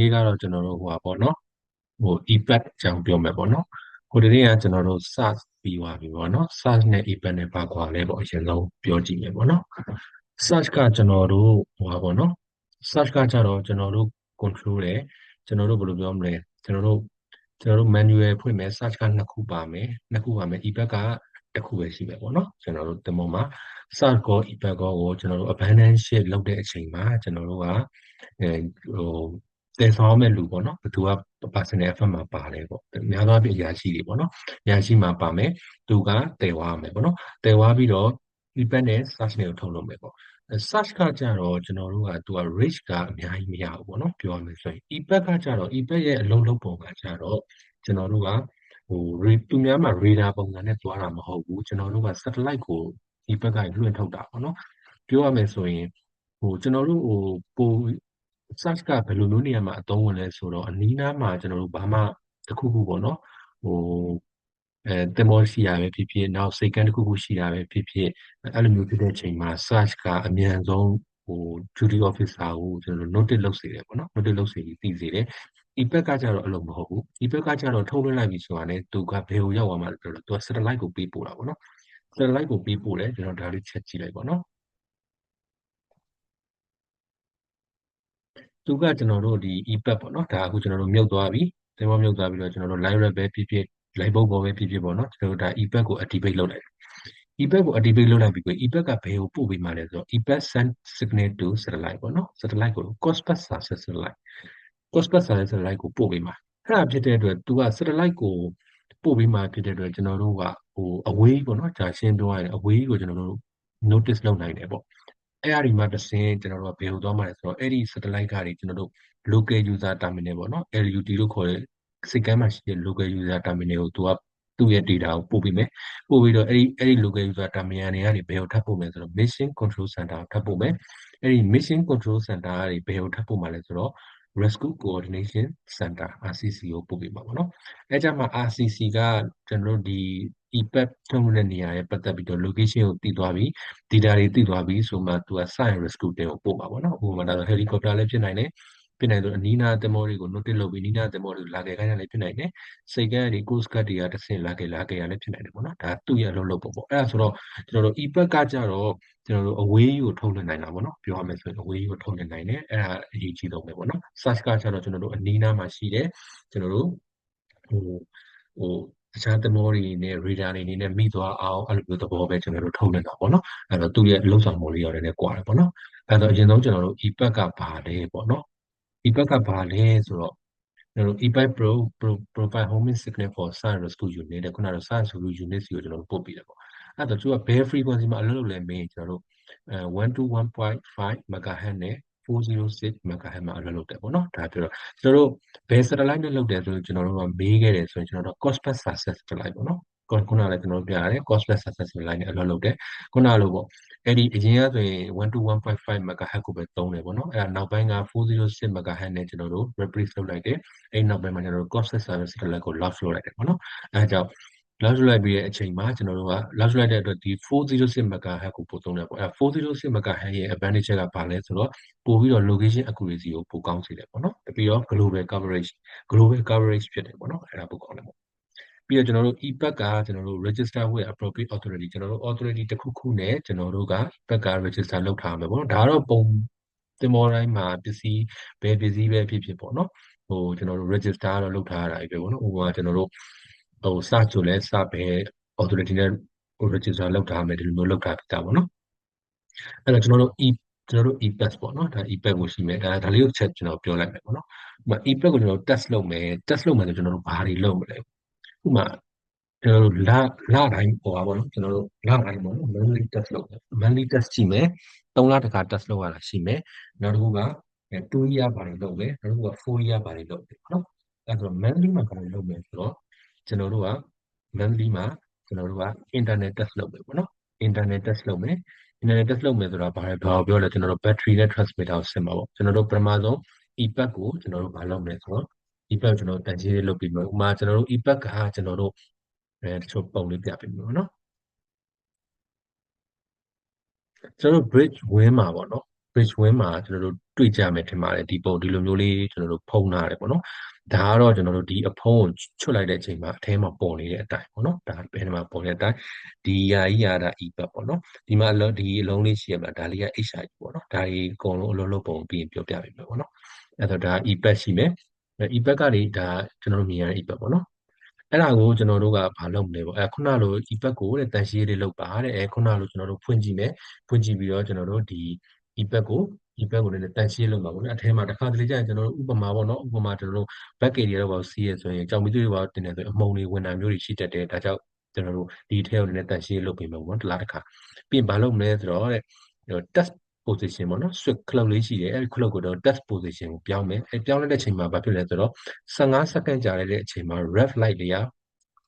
အဲဟုတ်ကဲ့ဒီနေ့ကတော့ကျွန်တော်တို့ဟိုပါပေါ့နော်ဟို EPAD အကြောင်းပြောမယ်ပေါ့နော်ဟိုဒီနေ့ကကျွန်တော်တို့ SaaS ပြီးသွားပြီပေါ့နော် SaaS နဲ့ EPAD နဲ့ပါကွာလဲပေါ့အရင်ဆုံးပြောကြည့်မယ်ပေါ့နော် SaaS ကကျွန်တော်တို့ဟိုပါပေါ့နော် SaaS ကကြတော့ကျွန်တော်တို့ control တယ်ကျွန်တော်တို့ဘယ်လိုပြောမလဲကျွန်တော်တို့ကျွန်တော်တို့ manual ဖွင့်မယ် search ကနှစ်ခုပါမယ်နှစ်ခုပါမယ် EPAD ကတစ်ခုပဲရှိမယ်ပေါ့နော်ကျွန်တော်တို့ဒီမောမှာ search ကော EPAD ကောကိုကျွန်တော်တို့ abandon ship လုပ်တဲ့အချိန်မှာကျွန်တော်တို့ကအဲဟို တည်ဆောင်မဲ့လူပေါ့နော်ဘသူက personal FM မှာပါတယ်ပေါ့အများသောအားဖြင့်အရာရှိတွေပေါ့နော်အရာရှိမှာပါမယ်သူကတည်သွားမယ်ပေါ့နော်တည်သွားပြီးတော့ EPAD နဲ့ search နဲ့ကိုထုတ်လုပ်မယ်ပေါ့ search ကကြတော့ကျွန်တော်တို့ကသူက reach ကအများကြီးမရဘူးပေါ့နော်ပြောရမယ်ဆိုရင် EPAD ကကြတော့ EPAD ရဲ့အလုံးလုံးပုံကကြတော့ကျွန်တော်တို့ကဟိုသူများမှာ radar ပုံစံနဲ့သွားတာမဟုတ်ဘူးကျွန်တော်တို့က satellite ကို EPAD ကလွှင့်ထုတ်တာပေါ့နော်ပြောရမယ်ဆိုရင်ဟိုကျွန်တော်တို့ဟိုပို search ကဘယ်လိုမျိုးနေရာမှာအသုံးဝင်လဲဆိုတော့အနီးနားမှာကျွန်တော်တို့ဘာမှတစ်ခုခုပေါ့နော်ဟိုအဲတင်မောရှိရပဲဖြစ်ဖြစ်နောက်စိတ်ကန်းတစ်ခုခုရှိတာပဲဖြစ်ဖြစ်အဲ့လိုမျိုးဖြစ်တဲ့အချိန်မှာ search ကအမြန်ဆုံးဟို duty officer ကိုကျွန်တော်တို့ notice လုပ်စေတယ်ပေါ့နော် notice လုပ်စေပြီးသိစေတယ် EPAD ကကြတော့အဲ့လိုမဟုတ်ဘူး EPAD ကကြတော့ထုတ်လွှင့်လိုက်ပြီဆိုတာနဲ့သူကဘယ်ကိုရောက်သွားမှလဲဆိုတော့သူက satellite ကိုပေးပို့တာပေါ့နော် satellite ကိုပေးပို့တယ်ကျွန်တော်ဒါလေးချက်ကြည့်လိုက်ပေါ့နော် သူကကျွန်တော်တို့ဒီ EPAD ပေါ့နော်ဒါအခုကျွန်တော်တို့မြုပ်သွားပြီသင်္ဘောမြုပ်သွားပြီးတော့ကျွန်တော်တို့ live rep ပဲဖြစ်ဖြစ် live ပုံပေါ်ပဲဖြစ်ဖြစ်ပေါ့နော်ကျွန်တော်တို့ဒါ EPAD ကို activate လုပ်လိုက် EPAD ကို activate လုပ်လိုက်ပြီးကို EPAD ကဘယ်ကိုပို့ပေးမှလဲဆိုတော့ EPAD send signal to satellite ပေါ့နော် satellite ကို Cospas satellite Cospas satellite ကိုပို့ပေးမှာအဲ့ဒါဖြစ်တဲ့အတွက်သူက satellite ကိုပို့ပေးမှဖြစ်တဲ့အတွက်ကျွန်တော်တို့ကဟို away ပေါ့နော်ဂျာရှင်းပြောရရင် away ကိုကျွန်တော်တို့ notice လုပ်နိုင်တယ်ပေါ့ အဲ့အဒီမှာတစ်ဆင်းကျွန်တော်တို့ကဘယ်လိုသွားမှာလဲဆိုတော့အဲ့ဒီ satellite ကတွေကျွန်တော်တို့ local user terminal ပေါ့နော် LUT လို့ခေါ်တဲ့စိတ်ကမ်းမှာရှိတဲ့ local user terminal ကိုသူကသူ့ရဲ့ data ကိုပို့ပေးမယ်ပို့ပြီးတော့အဲ့ဒီအဲ့ဒီ local user terminal တွေကနေဘယ်ကိုထပ်ပို့မယ်ဆိုတော့ mission control center ကိုထပ်ပို့မယ်အဲ့ဒီ mission control center ကနေဘယ်ကိုထပ်ပို့မှာလဲဆိုတော့ rescue coordination center RCC ကိုပို့ပေးမှာပေါ့နော်အဲကြမှာ RCC ကကျွန်တော်တို့ဒီ EPAD ထုတ်လုပ်တဲ့နေရာရဲ့ပတ်သက်ပြီးတော့ location ကိုတည်သွားပြီ data တွေတည်သွားပြီဆိုမှသူက site rescue တင်ကိုပို့မှာပေါ့နော်ဥပမာဒါဆို helicopter လည်းဖြစ်နိုင်တယ်ဖြစ်နိုင်ဆိုအနီးနားသင်္ဘောတွေကို notice လုပ်ပြီးအနီးနားသင်္ဘောတွေကိုလာခဲ့ခိုင်းရလည်းဖြစ်နိုင်တယ်စိတ်ကန်းတွေ coast guard တွေကတစ်ဆင့်လာခဲ့လာခဲ့ရလည်းဖြစ်နိုင်တယ်ပေါ့နော်ဒါသူ့ရဲ့အလုပ်လုပ်ပုံပေါ့အဲ့ဒါဆိုတော့ကျွန်တော်တို့ EPAD ကကြတော့ကျွန်တော်တို့ away ကိုထုတ်လွှင့်နိုင်တာပေါ့နော်ပြောရမယ်ဆိုရင် away ကိုထုတ်လွှင့်နိုင်တယ်အဲ့ဒါအရေးကြီးဆုံးပဲပေါ့နော် search ကကြတော့ကျွန်တော်တို့အနီးနားမှာရှိတယ်ကျွန်တော်တို့ဟိုဟို တခြားသမောတွေနဲ့ radar တွေနဲ့မိသွားအောင်အဲ့လိုမျိုးသဘောပဲကျွန်တော်တို့ထုတ်လွှင့်တာပေါ့နော်အဲ့တော့သူ့ရဲ့လုံဆောင်မှုလေးရတယ်နဲ့ကွာတယ်ပေါ့နော်အဲ့တော့အရင်ဆုံးကျွန်တော်တို့ EPAD ကဘာလဲပေါ့နော် EPAD ကဘာလဲဆိုတော့ကျွန်တော်တို့ EPAD Pro Pro Profile Homing Signal for Science Rescue Unit တဲ့ခုနက Science Rescue Unit စီကိုကျွန်တော်တို့ပို့ပြီးတယ်ပေါ့အဲ့တော့သူကဘယ် frequency မှာအလုပ်လုပ်လဲမင်းကျွန်တော်တို့အဲ121.5 MHz နဲ့ 406 MHz မှာအလုပ်လုပ်တယ်ပေါ့နော်ဒါပြောတော့ကျွန်တော်တို့ဘယ် satellite နဲ့လုပ်တယ်ဆိုကျွန်တော်တို့ကမေးခဲ့တယ်ဆိုရင်ကျွန်တော်တို့ Cospas satellite ပေါ့နော်ခုနကလည်းကျွန်တော်ပြရတယ် Cospas satellite နဲ့အလုပ်လုပ်တယ်ခုနလိုပေါ့အဲ့ဒီအရင်ကဆိုရင်121.5 MHz ကိုပဲသုံးတယ်ပေါ့နော်အဲ့ဒါနောက်ပိုင်းက406 MHz နဲ့ကျွန်တော်တို့ replace လုပ်လိုက်တယ်အဲ့နောက်ပိုင်းမှာကျွန်တော်တို့ Cospas satellite ကို launch လုပ်လိုက်တယ်ပေါ့နော်အဲဒါကြောင့် launch လိုက်ပြီးတဲ့အချိန်မှာကျွန်တော်တို့က launch လိုက်တဲ့အတွက်ဒီ406 MHz ကိုပို့သုံးတယ်ပေါ့အဲ406 MHz ရဲ့ advantage ကဘာလဲဆိုတော့ပို့ပြီးတော့ location accuracy ကိုပိုကောင်းစေတယ်ပေါ့နော်ပြီးတော့ global coverage global coverage ဖြစ်တယ်ပေါ့နော်အဲဒါပိုကောင်းတယ်ပေါ့ပြီးတော့ကျွန်တော်တို့ EPAD ကကျွန်တော်တို့ register with appropriate authority ကျွန်တော်တို့ authority တစ်ခုခုနဲ့ကျွန်တော်တို့က EPAD က register လုပ်ထားမှာပေါ့နော်ဒါကတော့ပုံတင်မောတိုင်းမှာပစ္စည်းဘယ်ပစ္စည်းပဲဖြစ်ဖြစ်ပေါ့နော်ဟိုကျွန်တော်တို့ register တော့လုပ်ထားရတာပဲပေါ့နော်ဟိုကကျွန်တော်တို့ ဟိုစချိုလဲစပဲ authority နဲ့ register လုပ်ထားမယ်ဒီလိုမျိုးလုပ်ထားပြီးသားပေါ့နော်အဲ့တော့ကျွန်တော်တို့ e ကျွန်တော်တို့ e-pass ပေါ့နော်ဒါ e-pass ကိုရှိမယ်အဲဒါလေးကိုချက်ကျွန်တော်ပြောလိုက်မယ်ပေါ့နော်ဥပမာ e-pass ကိုကျွန်တော် test လုပ်မယ် test လုပ်မယ်ဆိုကျွန်တော်တို့ဘာတွေလုပ်မလဲဥပမာကျွန်တော်တို့လလတိုင်းပေါ်ပါပေါ့နော်ကျွန်တော်တို့လတိုင်းပေါ့နော် monthly test လုပ်မယ် monthly test ကြည့်မယ်3လတခါ test လုပ်ရတာရှိမယ်နောက်တစ်ခုက2 year ဘာတွေလုပ်မယ်နောက်တစ်ခုက4 year ဘာတွေလုပ်မယ်ပေါ့နော်အဲဆိုတော့ monthly မှာဘာတွေလုပ်မယ်ဆိုတော့ ကျွန်တော်တို့က monthly မှာကျွန်တော်တို့က internet test လုပ်မယ်ပေါ့နော် internet test လုပ်မယ် internet test လုပ်မယ်ဆိုတာဘာလဲဘာပြောလဲကျွန်တော်တို့ battery နဲ့ transmitter ကိုဆင်ပါပေါ့ကျွန်တော်တို့ပထမဆုံး EPAD ကိုကျွန်တော်တို့ဘာလုပ်မလဲဆိုတော့ EPAD ကျွန်တော်တန်ကြီးလေးလုပ်ပြီးမယ်ဥပမာကျွန်တော်တို့ EPAD ကကျွန်တော်တို့အဲတချို့ပုံလေးပြပေးမယ်ပေါ့နော်ကျွန်တော်တို့ bridge ဝင်းမှာပေါ့နော် bridge win မှာကျွန်တော်တို့တွေ့ကြမယ်ထင်ပါတယ်ဒီပုံဒီလိုမျိုးလေးကျွန်တော်တို့ဖုံးထားတယ်ပေါ့နော် ဒါကတော့ကျွန်တော်တို့ဒီအဖုံးကိုချွတ်လိုက်တဲ့အချိန်မှာအထဲမှာပေါ်နေတဲ့အတိုင်းပေါ့နော်ဒါဘယ်မှာပေါ်နေတဲ့အတိုင်းဒီယာကြီးယာတာ e-pad ပေါ့နော်ဒီမှာဒီအလုံးလေးရှိရမှာဒါလေးက HI ပေါ့နော်ဒါကြီးအကုန်လုံးအလုံးလုံးပုံပြီးရင်ပြောပြပေးမယ်ပေါ့နော်အဲ့တော့ဒါ e-pad ရှိမယ် e-pad ကလေဒါကျွန်တော်တို့မြင်ရတဲ့ e-pad ပေါ့နော်အဲ့ဒါကိုကျွန်တော်တို့ကဘာလုပ်မလဲပေါ့အဲခုနလို e-pad ကိုတဲ့တန်ရှင်းလေးလုပ်ပါတဲ့အဲခုနလိုကျွန်တော်တို့ဖွင့်ကြည့်မယ်ဖွင့်ကြည့်ပြီးတော့ကျွန်တော်တို့ဒီ e-pad ကို e-pad ကိုလည်းတန်ရှင်းလုပ်ပါပေါ့နော်အထဲမှာတစ်ခါတလေကျရင်ကျွန်တော်တို့ဥပမာပေါ့နော်ဥပမာကျွန်တော်တို့ back area တော့ပါစီးရဆိုရင်ကြောင်မီးသွေးပါတင်နေဆိုအမုံတွေဝင်တာမျိုးတွေရှိတတ်တယ်ဒါကြောင့်ကျွန်တော်တို့ဒီထဲကိုလည်းတန်ရှင်းလုပ်ပေးမယ်ပေါ့နော်တစ်လားတစ်ခါပြီးရင်ဘာလုပ်မလဲဆိုတော့တဲ့ test position ပေါ့နော် switch clock လေးရှိတယ်အဲဒီ clock ကိုတော့ test position ကိုပြောင်းမယ်အဲပြောင်းလိုက်တဲ့အချိန်မှာဘာဖြစ်လဲဆိုတော့15စက္ကန့်ကြာတဲ့အချိန်မှာ red light တွေက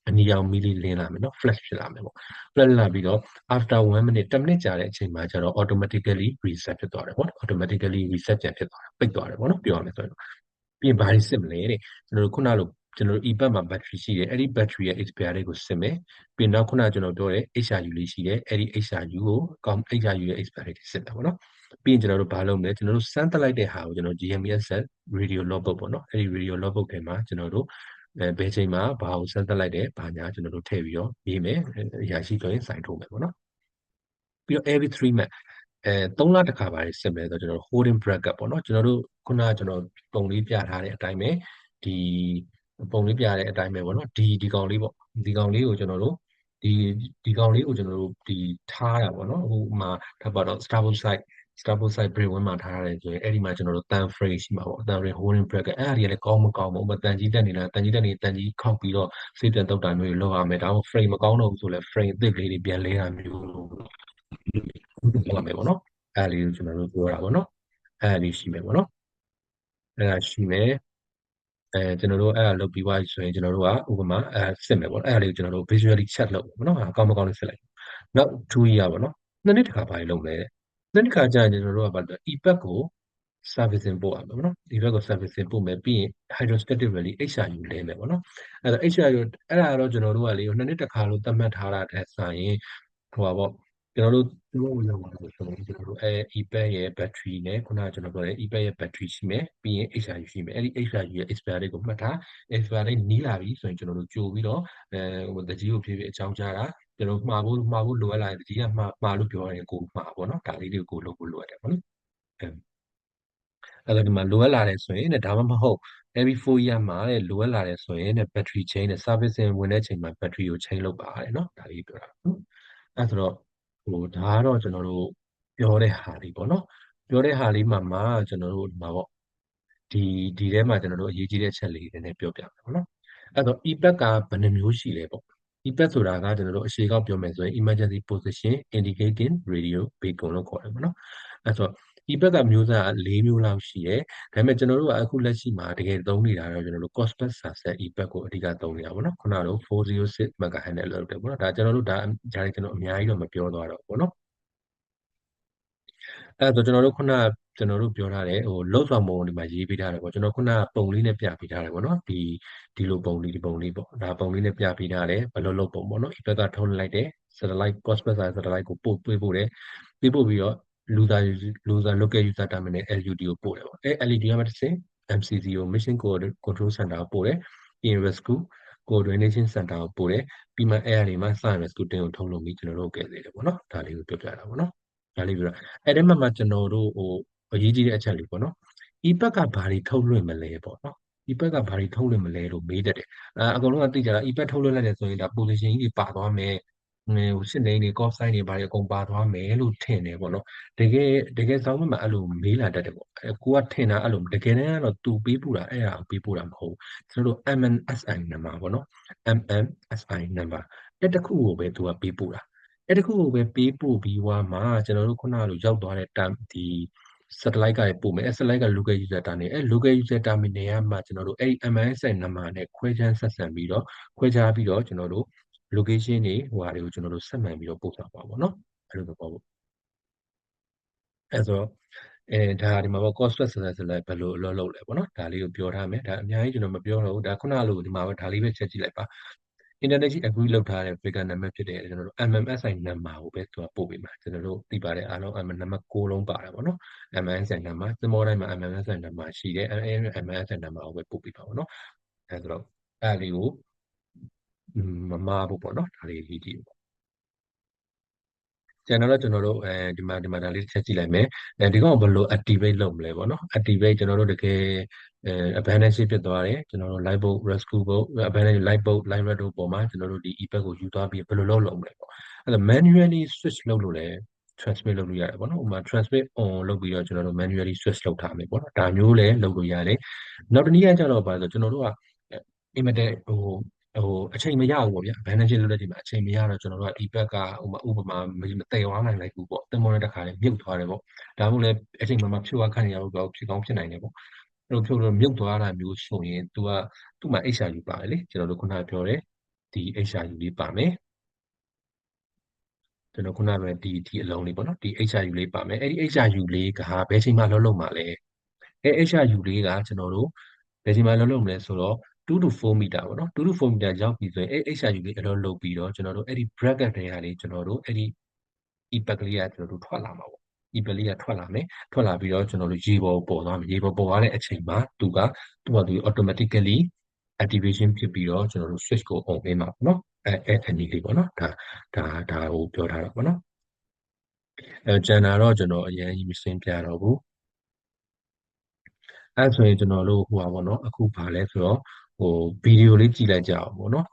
အနီရောင်မီလီလင်းလာမယ်နော် flash ဖြစ်လာမယ်ပေါ့ flash လာပြီးတော့ after 1 minute 10 minute ကြာတဲ့အချိန်မှာကျတော့ automatically reset ဖြစ်သွားတယ်ပေါ့ automatically reset ပြန်ဖြစ်သွားတာပိတ်သွားတယ်ပေါ့နော်ပြောရမယ်ဆိုရင်ပြီးရင်ဘာတွေစစ်မလဲတဲ့ကျွန်တော်တို့ခုနလိုကျွန်တော်တို့ e-pad မှာ battery ရှိတယ်အဲ့ဒီ battery ရဲ့ expiry ကိုစစ်မယ်ပြီးနောက်ခုနကျွန်တော်ပြောတဲ့ HRU လေးရှိတယ်အဲ့ဒီ HRU ကိုကောင်း HRU ရဲ့ expiry တွေစစ်တာပေါ့နော်ပြီးရင်ကျွန်တော်တို့ဘာလုပ်မလဲကျွန်တော်တို့စမ်းတက်လိုက်တဲ့ဟာကိုကျွန်တော် GMS set radio logbook ပေါ့နော်အဲ့ဒီ radio logbook ထဲမှာကျွန်တော်တို့ အဲဘယ်ချိန်မှာဘာကိုစမ်းသက်လိုက်တယ်ဘာညာကျွန်တော်တို့ထည့်ပြီးတော့ရေးမယ်ရရှိဆိုရင်စိုင်ထုတ်မယ်ပေါ့နော်ပြီးတော့ every 3 month အဲ3လတစ်ခါပါစစ်မယ်ဆိုတော့ကျွန်တော် holding bracket ပေါ့နော်ကျွန်တော်တို့ခုနကကျွန်တော်ပုံလေးပြထားတဲ့အတိုင်းပဲဒီပုံလေးပြတဲ့အတိုင်းပဲပေါ့နော်ဒီဒီကောင်လေးပေါ့ဒီကောင်လေးကိုကျွန်တော်တို့ဒီဒီကောင်လေးကိုကျွန်တော်တို့ဒီထားတာပေါ့နော်ဟိုမှာဒါပါတော့ Starbucks site Starbucks site break ဝင်မှာထားရတယ်ဆိုရင်အဲ့ဒီမှာကျွန်တော်တို့ tan frame ရှိမှာပေါ့ tan frame holding bracket အဲ့ဒါတွေလည်းကောင်းမကောင်းဘူးဥပမာတန်ကြီးတက်နေတာတန်ကြီးတက်နေတန်ကြီးခောက်ပြီးတော့စေးပြန်တုတ်တာမျိုးတွေလုပ်ရမယ်ဒါမှမဟုတ် frame မကောင်းတော့ဘူးဆိုလည်း frame အသစ်လေးတွေပြန်လဲတာမျိုးလုပ်ရမယ်ပေါ့နော်အဲ့ဒါလေးကိုကျွန်တော်တို့ပြောတာပေါ့နော်အဲ့ဒါလေးရှိမယ်ပေါ့နော်အဲ့ဒါရှိမယ်အဲကျွန်တော်တို့အဲ့ဒါလုပ်ပြီးသွားပြီဆိုရင်ကျွန်တော်တို့ကဥပမာအဲစစ်မယ်ပေါ့အဲ့ဒါလေးကိုကျွန်တော်တို့ visually check လုပ်ပေါ့နော်အကောင်းမကောင်းလေးစစ်လိုက်နောက်2 year ပေါ့နော်နှစ်နှစ်တစ်ခါပါလုပ်လဲ နှစ်နှစ်ခါကြာရင်ကျွန်တော်တို့ကဘာလဲ e-pack ကို servicing ပို့ရမယ်ပေါ့နော် e-pack ကို servicing ပို့မယ်ပြီးရင် hydrostatic value HRU လဲမယ်ပေါ့နော်အဲ့တော့ HRU အဲ့ဒါတော့ကျွန်တော်တို့ကလေနှစ်နှစ်တစ်ခါလို့သတ်မှတ်ထားတာတဲ့ဆိုင်ရင်ဟိုပါပေါ့ကျွန်တော်တို့ပြောလို့ရပါတယ်ဆိုတော့ကျွန်တော်တို့အဲ e-pack ရဲ့ battery နဲ့ခုနကကျွန်တော်ပြောတဲ့ e-pack ရဲ့ battery ရှိမယ်ပြီးရင် HRU ရှိမယ်အဲ့ဒီ HRU ရဲ့ expiry ကိုမှတ်ထား expiry နီးလာပြီဆိုရင်ကျွန်တော်တို့ကြိုပြီးတော့အဲဟိုတကြီးကိုဖြည်းဖြည်းအကြောင်းကြားတာ ကျွန်တော်မှားဖို့မှားဖို့လိုအပ်လာရင်တတိယမှားမှားလို့ပြောရင်ကိုမှားပေါ့နော်ဒါလေးတွေကိုလုပ်ဖို့လိုအပ်တယ်ပေါ့နော်အဲအဲ့တော့ဒီမှာလိုအပ်လာတယ်ဆိုရင်တဲ့ဒါမှမဟုတ် every 4 year မှာတဲ့လိုအပ်လာတယ်ဆိုရင်တဲ့ battery change တဲ့ servicing ဝင်တဲ့ချိန်မှာ battery ကို change လုပ်ပါတယ်နော်ဒါလေးပြောတာနော်အဲ့ဆိုတော့ဟိုဒါကတော့ကျွန်တော်တို့ပြောတဲ့ဟာလေးပေါ့နော်ပြောတဲ့ဟာလေးမှာမှကျွန်တော်တို့ဒီမှာပေါ့ဒီဒီထဲမှာကျွန်တော်တို့အရေးကြီးတဲ့အချက်လေးနည်းနည်းပြောပြမယ်ပေါ့နော်အဲ့တော့ e-pack ကဘယ်နှမျိုးရှိလဲပေါ့ e-pack ဆိုတာကကျွန်တော်တို့အရှိကောက်ပြောမယ်ဆိုရင် emergency position indicating radio beacon လို့ခေါ်တယ်ပေါ့နော်အဲ့ဆို e-pack ကမျိုးစား၄မျိုးလောက်ရှိတယ်ဒါပေမဲ့ကျွန်တော်တို့ကအခုလက်ရှိမှာတကယ်သုံးနေတာတော့ကျွန်တော်တို့ Cospac Sunset e-pack ကိုအဓိကသုံးနေတာပေါ့နော်ခုနကတော့406 MHz နဲ့လုပ်တယ်ပေါ့နော်ဒါကျွန်တော်တို့ဒါဒါကျွန်တော်အများကြီးတော့မပြောသွားတော့ပေါ့နော်အဲ့တော့ကျွန်တော်တို့ခုန ကျွန်တော်တို့ပြောထားတယ်ဟိုလှုပ်ဆောင်ပုံဒီမှာရေးပေးထားတယ်ပေါ့ကျွန်တော်ခုနပုံလေးနဲ့ပြပေးထားတယ်ပေါ့နော်ဒီဒီလိုပုံလေးဒီပုံလေးပေါ့ဒါပုံလေးနဲ့ပြပေးထားတယ်ဘယ်လိုလုပ်ပုံပေါ့နော်ဒီဘက်ကထုံးလိုက်တယ် satellite cospac satellite ကိုပို့ပေးဖို့တယ်ပေးပို့ပြီးတော့ loser loser local user terminal LUD ကိုပို့တယ်ပေါ့အဲ LED ကမှတစ်ဆင့် MCC ကို mission control center ကိုပို့တယ်ပြီးရင် rescue coordination center ကိုပို့တယ်ပြီးမှအဲအရာတွေမှာ science rescue team ကိုထုံးလုပ်ပြီးကျွန်တော်တို့ကဲသေးတယ်ပေါ့နော်ဒါလေးကိုပြောပြတာပေါ့နော်ဒါလေးပြောတာအဲ့ဒီမှာမှကျွန်တော်တို့ဟို အရေးကြီးတဲ့အချက်လေးပေါ့နော် e-pack ကဘာတွေထုတ်လွှင့်မလဲပေါ့နော် e-pack ကဘာတွေထုတ်လွှင့်မလဲလို့မေးတတ်တယ်အဲအကုန်လုံးကသိကြတာ e-pack ထုတ်လွှင့်လိုက်တယ်ဆိုရင်ဒါ position ကြီးတွေပါသွားမယ်ဟိုရှစ်နေနေ cost sign တွေဘာတွေအကုန်ပါသွားမယ်လို့ထင်တယ်ပေါ့နော်တကယ်တကယ်ဆောင်းမမှာအဲ့လိုမေးလာတတ်တယ်ပေါ့အဲကိုကထင်တာအဲ့လိုတကယ်တမ်းကတော့သူပေးပူတာအဲ့ဒါပေးပူတာမဟုတ်ဘူးကျွန်တော်တို့ MNSI number ပေါ့နော် MNSI number အဲ့တခုကိုပဲသူကပေးပူတာအဲ့တခုကိုပဲပေးပို့ပြီးွားမှာကျွန်တော်တို့ခုနကလိုရောက်သွားတဲ့ဒီ satellite ကပို့မယ်အဲ satellite က local user terminal အဲ local user terminal ကမှကျွန်တော်တို့အဲ့ MISI number နဲ့ခွဲခြမ်းဆက်ဆံပြီးတော့ခွဲခြားပြီးတော့ကျွန်တော်တို့ location တွေဟိုဟာတွေကိုကျွန်တော်တို့ဆက်မှန်ပြီးတော့ပို့ဆောင်ပါပေါ့နော်အဲ့လိုပဲပေါ့ပေါ့အဲဆိုအဲဒါဒီမှာပေါ့ cost plus ဆက်ဆက်လိုက်ဘယ်လိုအလုပ်လုပ်လဲပေါ့နော်ဒါလေးကိုပြောထားမယ်ဒါအများကြီးကျွန်တော်မပြောတော့ဘူးဒါခုနလိုဒီမှာပဲဒါလေးပဲချက်ကြည့်လိုက်ပါ international agree လုပ်ထားတဲ့ figure နံပါတ်ဖြစ်တဲ့ကျွန်တော်တို့ MMSI နံပါတ်ကိုပဲသူကပို့ပေးမှာကျွန်တော်တို့သိပါတယ်အားလုံး M နံပါတ်6လုံးပါတာပေါ့နော် MMSI နံပါတ်သမောတိုင်းမှာ MMSI နံပါတ်ရှိတယ်အဲ MMSI နံပါတ်ကိုပဲပို့ပေးပါပေါ့နော်အဲဆိုတော့အဲ့လေးကိုမမားဖို့ပေါ့နော်ဒါလေးရေးကြည့်ပေါ့ ကျန်တော့ကျွန်တော်တို့အဲဒီမှာဒီမှာဒါလေးတစ်ချက်ကြည့်လိုက်မယ်အဲဒီကောင်ဘယ်လို activate လုပ်မလဲပေါ့နော် activate ကျွန်တော်တို့တကယ်အဲ abandoned ဖြစ်သွားတယ်ကျွန်တော်တို့ live boat rescue boat abandoned live boat live red ပေါ်မှာကျွန်တော်တို့ဒီ e-pack ကိုယူသွားပြီးဘယ်လိုလုပ်လုပ်မလဲပေါ့အဲ့ဒါ manually switch လုပ်လို့လည်း transmit လုပ်လို့ရတယ်ပေါ့နော်ဥပမာ transmit on လုပ်ပြီးတော့ကျွန်တော်တို့ manually switch လုပ်ထားမယ်ပေါ့နော်ဒါမျိုးလည်းလုပ်လို့ရတယ်နောက်တစ်နည်းကကျတော့ပါဆိုကျွန်တော်တို့ကအင်မတန်ဟို ဟိုအချိန်မရဘူးပေါ့ဗျာ advantage လုပ်တဲ့ဒီမှာအချိန်မရတော့ကျွန်တော်တို့ကဒီဘက်ကဥပမာဥပမာမတည်သွားနိုင်လိုက်ဘူးပေါ့တင်မောတဲ့တစ်ခါလေးမြုပ်သွားတယ်ပေါ့ဒါမှမဟုတ်လည်းအချိန်မှမှဖြိုးခန့်နေရလို့ဖြစ်ကောင်းဖြစ်နိုင်တယ်ပေါ့အဲ့လိုဖြိုးလို့မြုပ်သွားတာမျိုးဆိုရင် तू ကသူ့မှာ HRU ပါတယ်လေကျွန်တော်တို့ခုနပြောတဲ့ဒီ HRU လေးပါမယ်ကျွန်တော်ခုနကပဲဒီဒီအလုံးလေးပေါ့နော်ဒီ HRU လေးပါမယ်အဲ့ဒီ HRU လေးကဘယ်ချိန်မှလုံးလုံးမှာလဲအဲ HRU လေးကကျွန်တော်တို့ဘယ်ချိန်မှလုံးလုံးမလဲဆိုတော့ 2 to 4မီတာပေါ့နော်2 to 4မီတာရောက်ပြီဆိုရင်အဲ HRU လေးအလုံးလုံးပြီးတော့ကျွန်တော်တို့အဲ့ဒီ bracket တွေကလေးကျွန်တော်တို့အဲ့ဒီ e-pack လေးကကျွန်တော်တို့ထွက်လာမှာပေါ့ e-pack လေးကထွက်လာမယ်ထွက်လာပြီးတော့ကျွန်တော်တို့ရေပေါ်ပေါ်သွားမယ်ရေပေါ်ပေါ်သွားတဲ့အချိန်မှာသူကသူ့ဘာသူ automatically activation ဖြစ်ပြီးတော့ကျွန်တော်တို့ switch ကို on ပေးမှာပေါ့နော်အဲအဲအနေလေးပေါ့နော်ဒါဒါဒါဟိုပြောထားတာပေါ့နော်အဲကျန်တာတော့ကျွန်တော်အရင်ကြီးမရှင်းပြတော့ဘူးအဲဆိုရင်ကျွန်တော်တို့ဟိုပါပေါ့နော်အခုဗာလဲဆိုတော့ ဟိုဗီဒီယိုလေးကြည့်လိုက်ကြအောင်ပေါ့နော်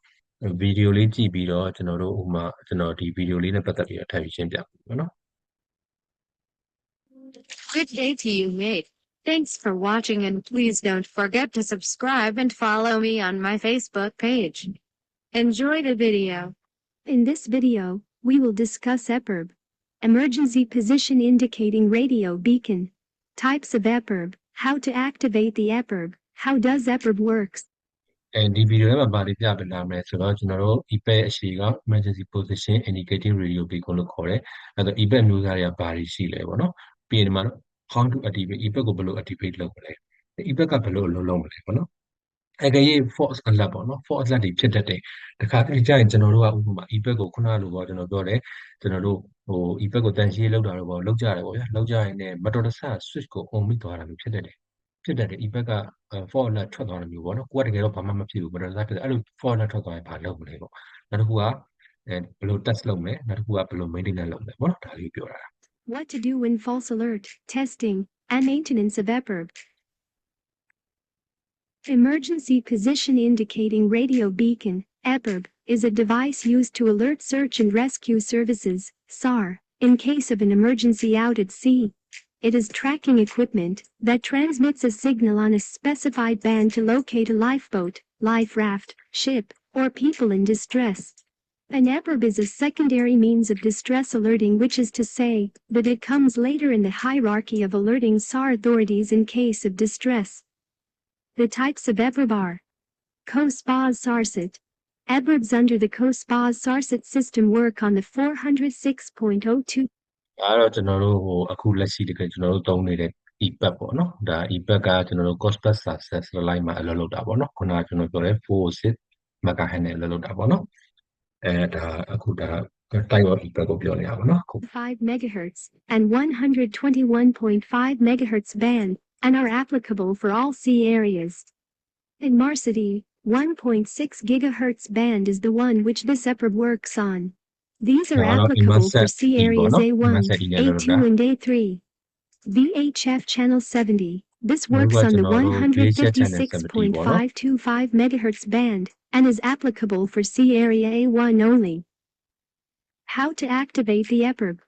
ဗီဒီယိုလေးကြည့်ပြီးတော့ကျွန်တော်တို့ဥမာကျွန်တော်ဒီဗီဒီယိုလေးနဲ့ပတ်သက်ပြီးတော့ထပ်ပြီးရှင်းပြပါနော် Good day to you, mate. Thanks for watching and please don't forget to subscribe and follow me on my Facebook page. Enjoy the video. In this video, we will discuss EPIRB. Emergency Position Indicating Radio Beacon. Types of EPIRB. How to activate the EPIRB. How does EPIRB works? အဲဒီဗီဒီယိုထဲမှာဗာလေးပြပြလာမယ်ဆိုတော့ကျွန်တော်တို့ e-pack အရှိက emergency position indicating radio beacon လို့ခေါ်တယ်အဲဒါ e-pack မျိုးစားတွေကဘာတွေရှိလဲပေါ့နော်ပြီးရင်ဒီမှာ how to activate e-pack ကိုဘယ်လို activate လုပ်မလဲ e-pack ကဘယ်လိုလုပ်လုပ်မလဲပေါ့နော်အကယ်၍ false alert ပေါ့နော် false alert တွေဖြစ်တတ်တယ်တခါတလေကြာရင်ကျွန်တော်တို့ကဥပမာ e-pack ကိုခုနလိုပေါ့ကျွန်တော်ပြောတယ်ကျွန်တော်တို့ဟို e-pack ကိုတန်ရှင်းလောက်တာတော့ပေါ့လောက်ကြတယ်ပေါ့ဗျာလောက်ကြရင်လည်းမတော်တဆ switch ကို on မိသွားတာမျိုးဖြစ်တတ်တယ် ဖြစ်တတ်တယ် e-pack က for alert ထွက်သွားတယ်မျိုးပေါ့နော်ကိုကတကယ်တော့ဘာမှမဖြစ်ဘူးမတော်တဆဖြစ်တယ်အဲ့လို for alert ထွက်သွားရင်ဘာလုပ်မလဲပေါ့နောက်တစ်ခုကအဲဘယ်လို test လုပ်မလဲနောက်တစ်ခုကဘယ်လို maintenance လုပ်မလဲပေါ့နော်ဒါလေးပြောတာ What to do when false alert, testing, and maintenance of EPIRB. Emergency Position Indicating Radio Beacon, EPIRB, is a device used to alert search and rescue services, SAR, in case of an emergency out at sea. It is tracking equipment that transmits a signal on a specified band to locate a lifeboat, life raft, ship, or people in distress. An EPIRB is a secondary means of distress alerting which is to say, that it comes later in the hierarchy of alerting SAR authorities in case of distress. The types of EPIRB are COSPAS SARSIT. EPIRBs under the COSPAS SARSIT system work on the 406.02 ဒါကတော့ကျွန်တော်တို့ဟိုအခုလက်ရှိတကယ်ကျွန်တော်တို့သုံးနေတဲ့ e-pack ပေါ့နော်ဒါ e-pack ကကျွန်တော်တို့ cost success line မှာအလုပ်လုပ်တာပေါ့နော်ခုနကကျွန်တော်ပြောတဲ့406 megahertz နဲ့အလုပ်လုပ်တာပေါ့နော်အဲဒါအခုဒါ type of e-pack ကိုပြောနေတာပေါ့နော်ခု 5 megahertz and 121.5 megahertz band and are applicable for all sea areas. In Marcity, 1.6 gigahertz band is the one which this EPIRB works on. These are applicable for sea areas? A1, A2 and A3. VHF channel 70. This works on the you know, VHF channel 70, no? 156.525 MHz band and is applicable for sea area A1 only. How to activate the EPIRB.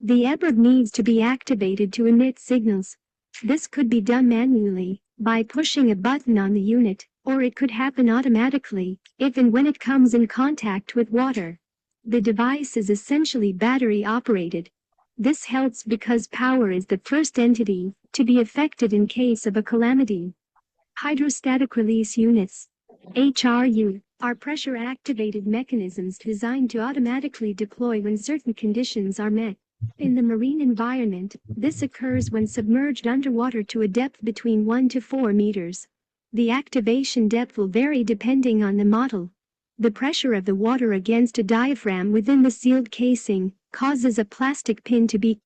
The EPIRB needs to be activated to emit signals. This could be done manually, by pushing a button on the unit, or it could happen automatically, if and when it comes in contact with water. The device is essentially battery operated. This helps because power is the first entity to be affected in case of a calamity. Hydrostatic release units, HRU, are pressure activated mechanisms designed to automatically deploy when certain conditions are met. In the marine environment, this occurs when submerged underwater to a depth between 1 to 4 meters. The activation depth will vary depending on the model. The pressure of the water against a diaphragm within the sealed casing causes a plastic pin to be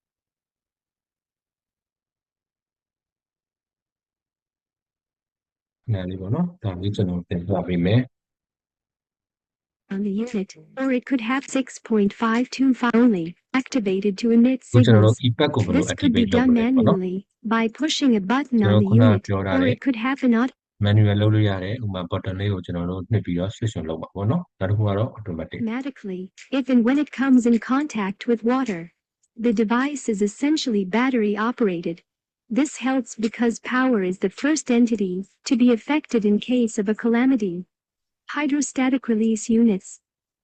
on the unit, or it could have 6.525 only activated to emit signals. This could be done manually by pushing a button on the unit, or it could have an auto manual လုပ်လို့ရတယ်ဥပမာ button လေးကိုကျွန်တော်တို့နှစ်ပြီးတော့ switch on လုပ်ပါပေါ့နော်နောက်တစ်ခုကတော့ automatic automatically, if and when it comes in contact with water. The device is essentially battery operated. This helps because power is the first entity to be affected in case of a calamity. Hydrostatic release units,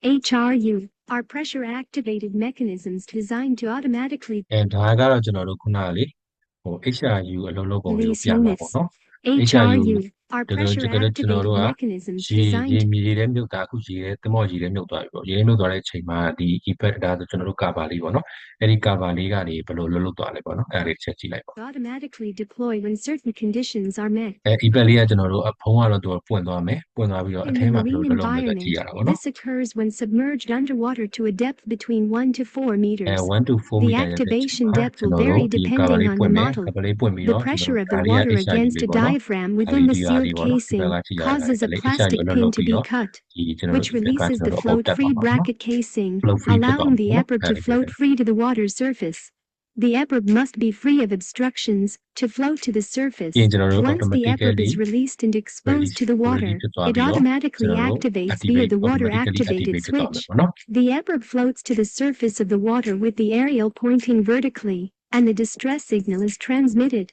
HRU, are pressure activated mechanisms designed to automatically အဲဒါကတော့ကျွန်တော်တို့ခုနကလေဟို HRU အလုပ်လုပ်ပုံလေးကို Release ပြမှာ units. ပေါ့နော် HRU Mechanisms designed to automatically deploy when certain conditions are met. In the marine environment, this occurs when submerged underwater to a depth between 1 to four meters. The activation depth will vary depending on the model. The pressure of the water against အ a diaphragm within the seal casing causes a plastic pin to be cut, which releases the float-free bracket casing, allowing the approbe to float free to the water surface. The approbe must be free of obstructions to float to the surface. Once the approbe is released and exposed to the water, it automatically activates via the water activated switch. The approbe floats to the surface of the water with the aerial pointing vertically, and the distress signal is transmitted.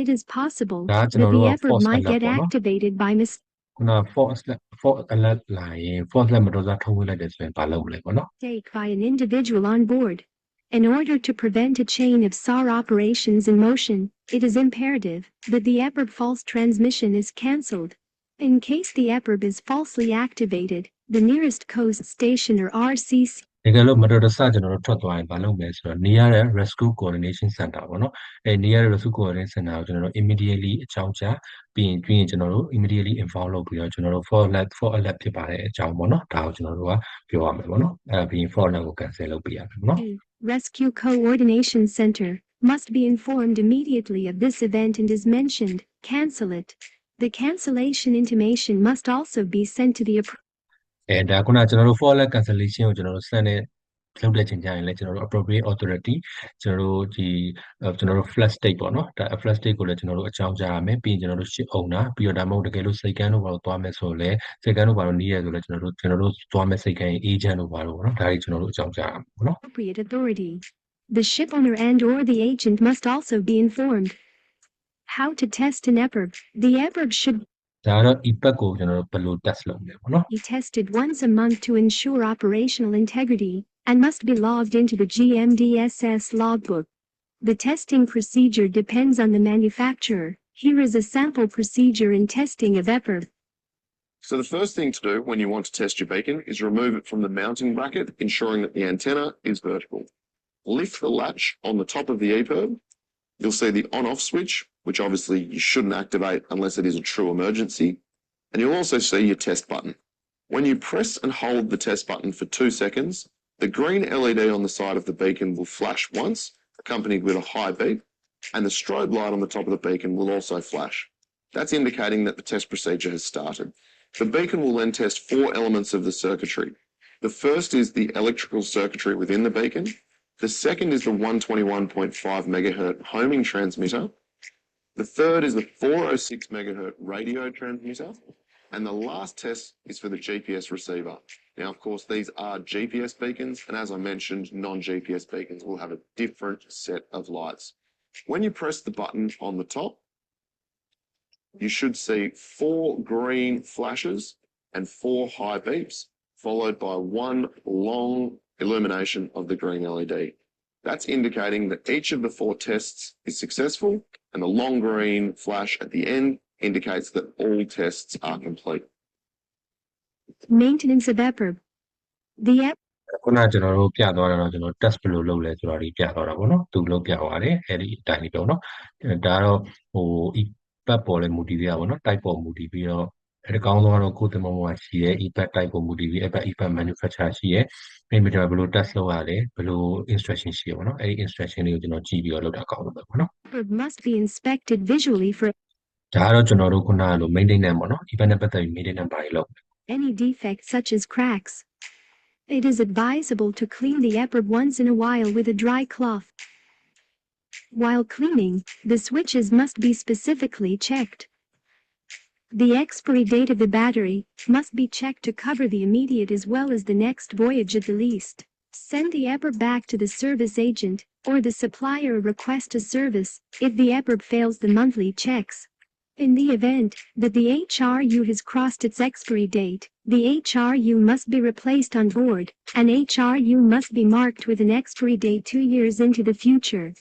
It is possible Đó, that cho nó the là EPIRB false might alert getပေါ့နော် activated by mistake. ခုန false alert false alert လာရင် false alert မတော်စားထုတ်ဝင်လိုက်တယ်ဆိုရင်ဘာလုပ်မလဲပေါ့နော် mistake by an individual on board. In order to prevent a chain of SAR operations in motion, it is imperative that the EPIRB false transmission is cancelled. In case the EPIRB is falsely activated, the nearest coast station or RCC တကယ်လို့မတော်တဆကျွန်တော်တို့ထွက်သွားရင်ဘာလုပ်မလဲဆိုတော့နေရတဲ့ rescue coordination center ပေါ့နော်အဲနေရတဲ့ rescue coordination center ကိုကျွန်တော်တို့ immediately အကြောင်းကြားပြီးရင်ပြီးရင်ကျွန်တော်တို့ immediately involve လုပ်ပြီးတော့ကျွန်တော်တို့ for alert for alert ဖြစ်ပါတဲ့အကြောင်းပေါ့နော်ဒါကိုကျွန်တော်တို့ကပြောရမယ်ပေါ့နော်အဲပြီးရင် for alert ကို cancel လုပ်ပေးရမယ်ပေါ့နော် Rescue Coordination Center must be informed immediately of this event and is mentioned, cancel it. The cancellation intimation must also be sent to the appro- အဲဒါခုနကကျွန်တော်တို့ for alert cancellation ကိုကျွန်တော်တို့စတဲ့လုပ်တဲ့ချိန်ကျရင်လည်းကျွန်တော်တို့ appropriate authority ကျွန်တော်တို့ဒီအဲကျွန်တော်တို့ flash state ပေါ့နော်ဒါ flash state ကိုလည်းကျွန်တော်တို့အကြောင်းကြားရမယ်ပြီးရင်ကျွန်တော်တို့ ship owner ပြီးတော့ဒါမှမဟုတ်တကယ်လို့စိတ်ကန်းတို့ဘာလို့သွားမယ်ဆိုတော့လည်းစိတ်ကန်းတို့ဘာလို့နီးရဲဆိုလည်းကျွန်တော်တို့ကျွန်တော်တို့သွားမယ်စိတ်ကန်းရဲ့ agent တို့ဘာလို့ပေါ့နော်ဒါတွေကျွန်တော်တို့အကြောင်းကြားရမယ်ပေါ့နော် appropriate authority. The ship owner and or the agent must also be informed. How to test an EPIRB. The EPIRB should He tested once a month to ensure operational integrity and must be logged into the GMDSS logbook. The testing procedure depends on the manufacturer. Here is a sample procedure in testing of EPIR. So the first thing to do when you want to test your beacon is remove it from the mounting bracket, ensuring that the antenna is vertical. Lift the latch on the top of the EPIRB. You'll see the on-off switch which obviously you shouldn't activate unless it is a true emergency. And you'll also see your test button. When you press and hold the test button for two seconds, the green LED on the side of the beacon will flash once, accompanied with a high beep, and the strobe light on the top of the beacon will also flash. That's indicating that the test procedure has started. The beacon will then test four elements of the circuitry. The first is the electrical circuitry within the beacon. The second is the 121.5 megahertz homing transmitter. The third is the 406 megahertz radio transmitter. And the last test is for the GPS receiver. Now, of course, these are GPS beacons. And as I mentioned, non-GPS beacons will have a different set of lights. When you press the button on the top, you should see four green flashes and four high beeps, followed by one long illumination of the green LED. That's indicating that each of the four tests is successful and the long green flash at the end indicates that all tests are complete. Maintenance of EPIRB. The EPIRB ခုနကကျွန်တော်တို့ပြသွားတာတော့ကျွန်တော် test ဘယ်လိုလုပ်လဲဆိုတာဒီပြသွားတာပေါ့နော်သူလုပ်ပြသွားတယ်အဲ့ဒီအတိုင်းလေးပြောနော်အဲဒါကတော့ဟို EPAT ပေါ်လဲမူတည်ပြရပါတော့ type ပေါ်မူတည်ပြီးတော့ အဲ့ဒီကောင်းဆုံးကတော့ကိုယ်တင်မမောရှိရဲ့ EPAT type ပေါ်မူတည်ပြီး EPAT EPAT manufacturer ရှိရဲ့အဲ့ဒီမှာဘယ်လို test လုပ်ရလဲဘယ်လို instruction ရှိရပါတော့အဲ့ဒီ instruction လေးကိုကျွန်တော်ကြည့်ပြီးတော့လုပ်တာကောင်းလို့ပဲပေါ့နော် must be inspected visually for ဒါကတော့ကျွန်တော်တို့ခုနကလို maintenance ပေါ့နော် EPAT နဲ့ပတ်သက်ပြီး maintenance ဘာတွေလုပ် any defects such as cracks. It is advisable to clean the EPIRB once in a while with a dry cloth. While cleaning, the switches must be specifically checked. the expiry date of the battery must be checked to cover the immediate as well as the next voyage at the least. Send the EPIRB back to the service agent or the supplier request a service if the EPIRB fails the monthly checks. In the event that the HRU has crossed its expiry date, the HRU must be replaced on board, and HRU must be marked with an expiry date two years into the future.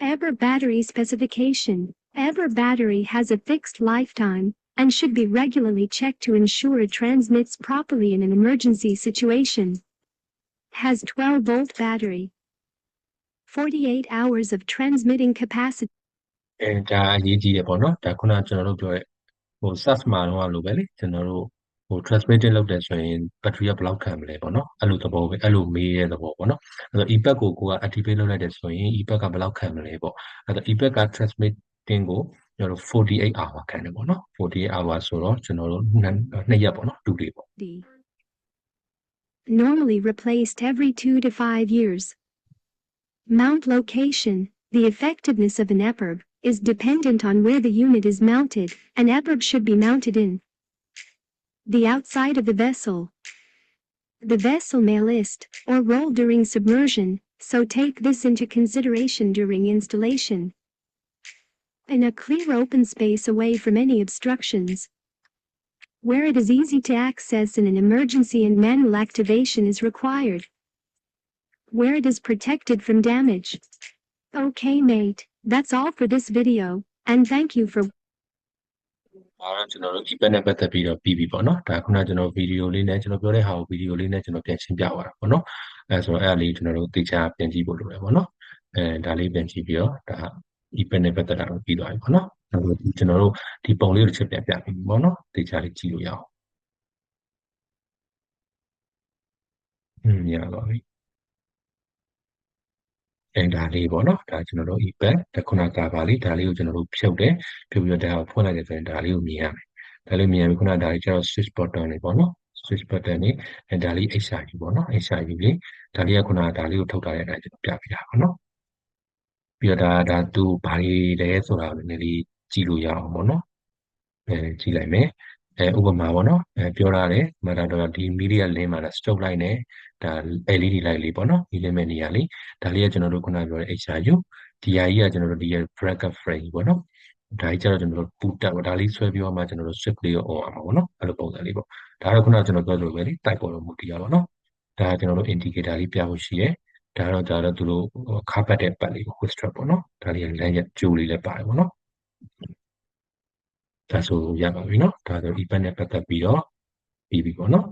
Ever battery specification. Ever battery has a fixed lifetime and should be regularly checked to ensure it transmits properly in an emergency situation. Has 12 volt battery. 48 hours of transmitting capacity. အဲဒါအရေးကြီးရပေါ့နော်ဒါခုနကကျွန်တော်တို့ပြောတဲ့ဟို SAS မှာတော့လိုပဲလေကျွန်တော်တို့ဟို transmitting လုပ်တယ်ဆိုရင် battery ကဘယ်လောက်ခံမလဲပေါ့နော်အဲ့လိုသဘောပဲအဲ့လိုမေးရတဲ့သဘောပေါ့နော်အဲ့တော့ EPAC ကိုကိုက activate လုပ်လိုက်တယ်ဆိုရင် EPAC ကဘယ်လောက်ခံမလဲပေါ့အဲ့တော့ EPAC က transmitting ကိုကျွန်တော်တို့48 hour ခံတယ်ပေါ့နော်48 hour ဆိုတော့ကျွန်တော်တို့နှစ်ရက်ပေါ့နော်တူတွေပေါ့ D. Normally replaced every two to five years. Mount location. The effectiveness of an EPIRB is dependent on where the unit is mounted. An EPIRB should be mounted in the outside of the vessel. The vessel may list or roll during submersion, so take this into consideration during installation. In a clear open space away from any obstructions, where it is easy to access in an emergency and manual activation is required. Where it is protected from damage. Okay mate, that's all for this video, and thank you for ဒါတော့ကျွန်တော်တို့ EPAC နဲ့ပတ်သက်ပြီးတော့ပြီးပြီပေါ့နော်ဒါခုနကကျွန်တော်ဗီဒီယိုလေးနဲ့ကျွန်တော်ပြောတဲ့ဟာကိုဗီဒီယိုလေးနဲ့ကျွန်တော်ပြန်ရှင်းပြသွားတာပေါ့နော်အဲဆိုတော့အဲ့ဒါလေးကျွန်တော်တို့သိချာပြန်ကြည့်ဖို့လိုတယ်ပေါ့နော်အဲဒါလေးပြန်ကြည့်ပြီးတော့ဒါ EPAC နဲ့ပတ်သက်တာကိုပြီးသွားပြီပေါ့နော်နောက်ကျွန်တော်တို့ဒီပုံလေးကိုတစ်ချက်ပြန်ပြပြီပေါ့နော်သိချာလေးကြည့်လို့ရအောင်อืมရပါပြီအဲဒါလေးပေါ့နော်ဒါကျွန်တော်တို့ EPAC တခုနကပါလေးဒါလေးကိုကျွန်တော်တို့ဖြုတ်တယ်ဖြုတ်ပြီးတော့ဒါကိုဖွင့်လိုက်တယ်ဆိုရင်ဒါလေးကိုမြင်ရမယ်ဒါလေးမြင်ရပြီခုနကဒါလေးကျတော့ switch button တွေပေါ့နော် switch button တွေအဲဒါလေး HRU ပေါ့နော် HRU လေးဒါလေးကခုနကဒါလေးကိုထုတ်ထားတဲ့အတိုင်းကျွန်တော်ပြပြတာပေါ့နော် ပြီးတော့ဒါဒါသူဘာတွေလဲဆိုတာကိုနည်းနည်းလေးကြည့်လို့ရအောင်ပေါ့နော်အဲကြည့်လိုက်မယ်အဲဥပမာပေါ့နော်အဲပြောထားတယ်မတာတော့ဒီ media link မှာ stroke light နဲ့ဒါ LED light လေးပေါ့နော်ဒီလေးမဲ့နေရာလေးဒါလေးကကျွန်တော်တို့ခုနပြောတဲ့ HRU ဒီဟာကြီးကကျွန်တော်တို့ဒီရဲ့ bracket frame ပေါ့နော်ဒါကြီးကျတော့ကျွန်တော်တို့ပူတက်ပေါ့ဒါလေးဆွဲပြီးတော့မှကျွန်တော်တို့ switch လေးကို on အောင်ပါပေါ့နော်အဲ့လိုပုံစံလေးပေါ့ဒါတော့ခုနကျွန်တော်ပြောသလိုပဲလေ type ပေါ်တော့မူတည်ရပါတော့ဒါကကျွန်တော်တို့ indicator လေးပြဖို့ရှိရဲ ဒါတော့ဒါတော့သူတို့ခါပတ်တဲ့ပတ်လေးကို strap ပေါ့နော်ဒါလေးကလမ်းရက်ကျိုးလေးလည်းပါတယ်ပေါ့နော်ဒါဆိုရပါပြီနော်ဒါဆို event နဲ့ပတ်သက်ပြီးတော့ပြီးပြီပေါ့နော်